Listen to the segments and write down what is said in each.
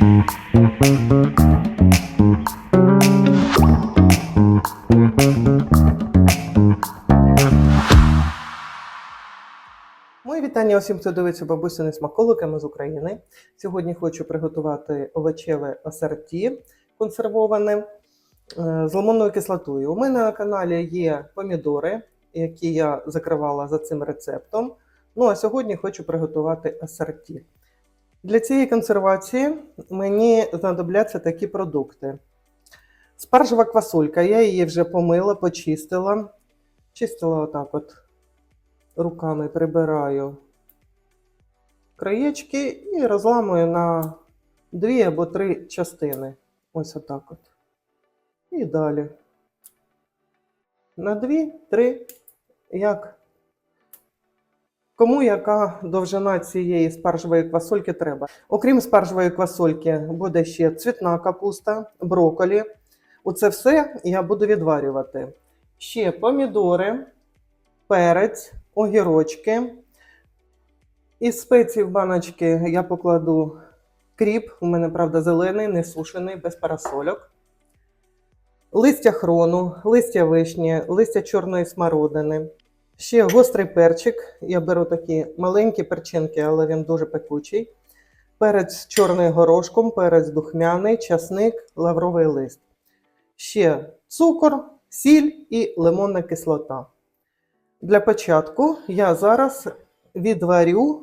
Мої вітання усім, хто дивиться бабусини смаколиками з України. Сьогодні хочу приготувати овочеве асорті консервоване е, з лимонною кислотою. У мене на каналі є помідори, які я закривала за цим рецептом. Ну а сьогодні хочу приготувати асорті. Для цієї консервації мені знадобляться такі продукти. Спаржева квасолька, я її вже помила, почистила. Чистила отак от руками прибираю краєчки і розламую на дві або три частини. Ось отак от. І далі. На дві, три, як. Кому яка довжина цієї спаржевої квасольки треба. Окрім спаржевої квасольки, буде ще цвітна капуста, брокколі. Оце все я буду відварювати. Ще помідори, перець, огірочки. Із спецій в баночки я покладу кріп, у мене, правда, зелений, не сушений, без парасольок. Листя хрону, листя вишні, листя чорної смородини. Ще гострий перчик. Я беру такі маленькі перчинки, але він дуже пекучий. Перець з чорним горошком, перець духмяний, часник, лавровий лист. Ще цукор, сіль і лимонна кислота. Для початку я зараз відварю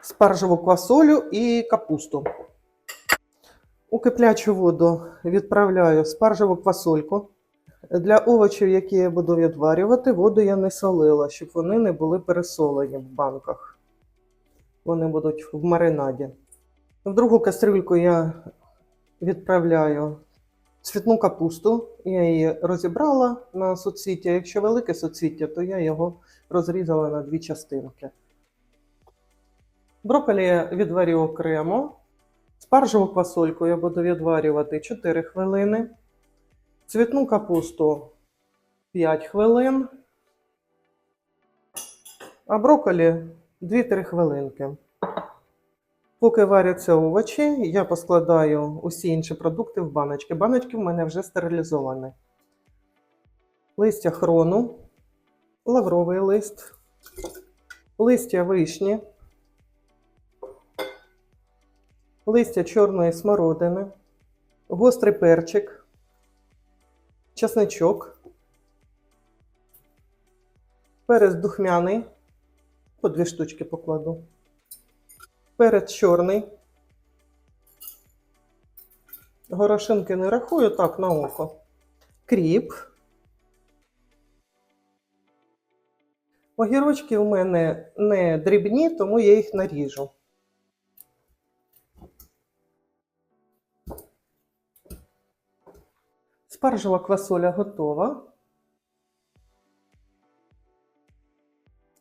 спаржеву квасолю і капусту. У киплячу воду відправляю спаржеву квасольку. Для овочів, які я буду відварювати, воду я не солила, щоб вони не були пересолені в банках. Вони будуть в маринаді. В другу кастрюльку я відправляю цвітну капусту. Я її розібрала на суцвіття. Якщо велике суцвіття, то я його розрізала на дві частинки. Брокколі я відварю окремо. Спаржеву квасольку я буду відварювати 4 хвилини. Цвітну капусту 5 хвилин. А брокколі 2-3 хвилинки. Поки варяться овочі, я поскладаю усі інші продукти в баночки. Баночки в мене вже стерилізовані. Листя хрону, лавровий лист, листя вишні, листя чорної смородини, гострий перчик, часничок, перець духмяний, по дві штучки покладу. Перець чорний. Горошинки не рахую так на око. Кріп. Огірочки у мене не дрібні, тому я їх наріжу. Спаржева квасоля готова.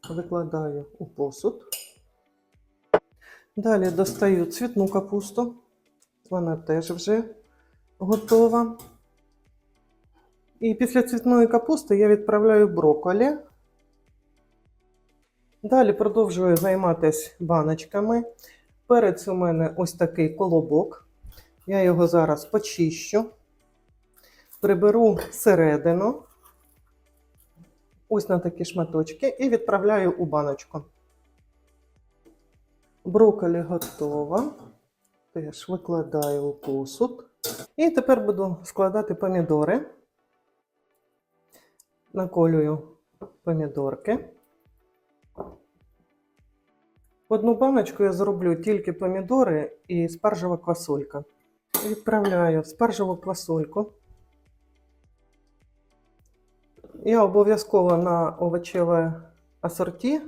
Викладаю у посуд. Далі достаю цвітну капусту. Вона теж вже готова. І після цвітної капусти я відправляю брокколі. Далі продовжую займатися баночками. Перець у мене ось такий колобок. Я його зараз почищу, приберу середину, ось на такі шматочки, і відправляю у баночку. Брокколі готова. Теж викладаю у посуд. І тепер буду складати помідори. Наколюю помідорки. Одну баночку я зроблю тільки помідори і спаржева квасолька. Відправляю спаржеву квасольку. Я обов'язково на овочеве асорті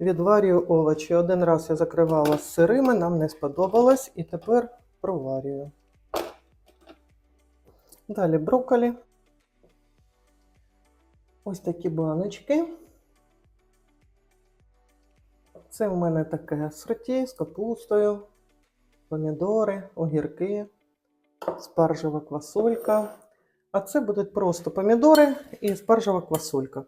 відварюю овочі. Один раз я закривала з сирими, нам не сподобалось, і тепер проварюю. Далі брокколі. Ось такі баночки. Це у мене таке асорті з капустою, помідори, огірки, спаржева квасолька. А це будуть просто помідори і спаржева квасолька.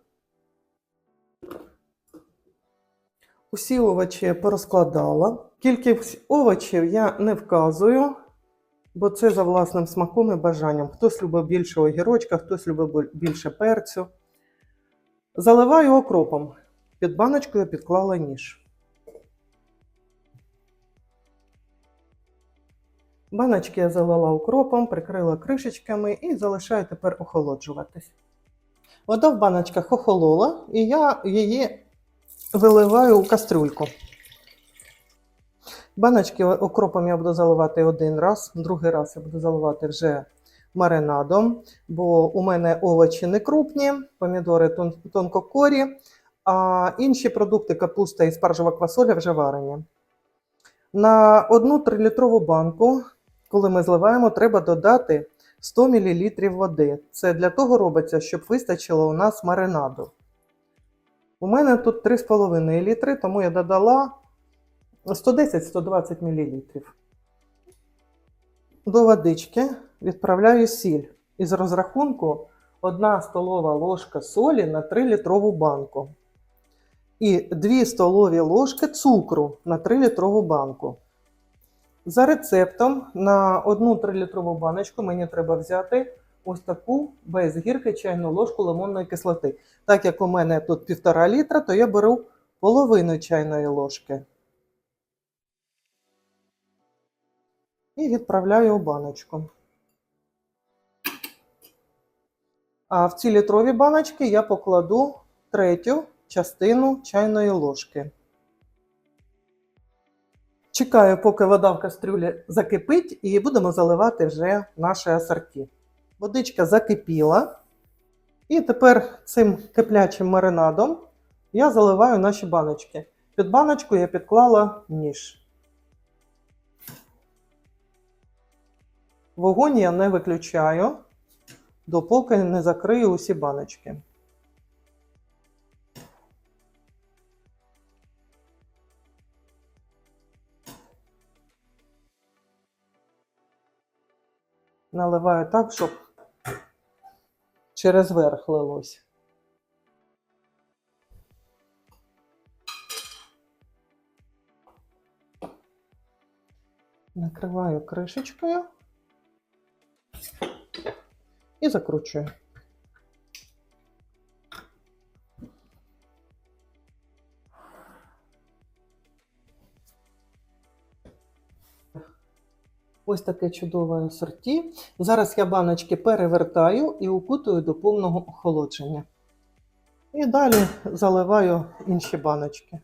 Усі овочі порозкладала. Кількість овочів я не вказую, бо це за власним смаком і бажанням. Хтось любить більше огірочка, хтось любить більше перцю. Заливаю окропом. Під баночкою підклала ніж. Баночки я залила укропом, прикрила кришечками і залишаю тепер охолоджуватись. Вода в баночках охолола, і я її виливаю у кастрюльку. Баночки окропом я буду заливати один раз, другий раз я буду заливати вже маринадом, бо у мене овочі не крупні, помідори тон- тонкокорі, а інші продукти капуста і спаржева квасоля вже варені. На одну 3-літрову банку, коли ми зливаємо, треба додати 100 мл води. Це для того робиться, щоб вистачило у нас маринаду. У мене тут 3,5 літри, тому я додала 110-120 мл. До водички відправляю сіль. Із розрахунку 1 столова ложка солі на 3-літрову банку. І 2 столові ложки цукру на 3-літрову банку. За рецептом на одну 3-літрову баночку мені треба взяти ось таку без гірки чайну ложку лимонної кислоти. Так як у мене тут 1,5 літра, то я беру половину чайної ложки. І відправляю у баночку. А в ці літрові баночки я покладу третю частину чайної ложки. Чекаю, поки вода в кастрюлі закипить, і будемо заливати вже наше асорті. Водичка закипіла. І тепер цим киплячим маринадом я заливаю наші баночки. Під баночку я підклала ніж. Вогонь я не виключаю, допоки не закрию усі баночки. Наливаю так, щоб через верх лилось. Накриваю кришечкою і закручую. Ось таке чудове асорті. Зараз я баночки перевертаю і укутую до повного охолодження. І далі заливаю інші баночки.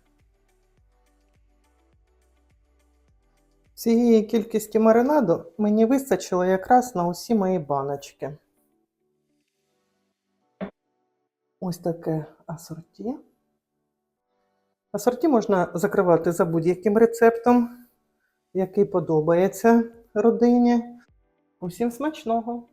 Цієї кількості маринаду мені вистачило якраз на усі мої баночки. Ось таке асорті. Асорті можна закривати за будь-яким рецептом, який подобається родині. Усім смачного!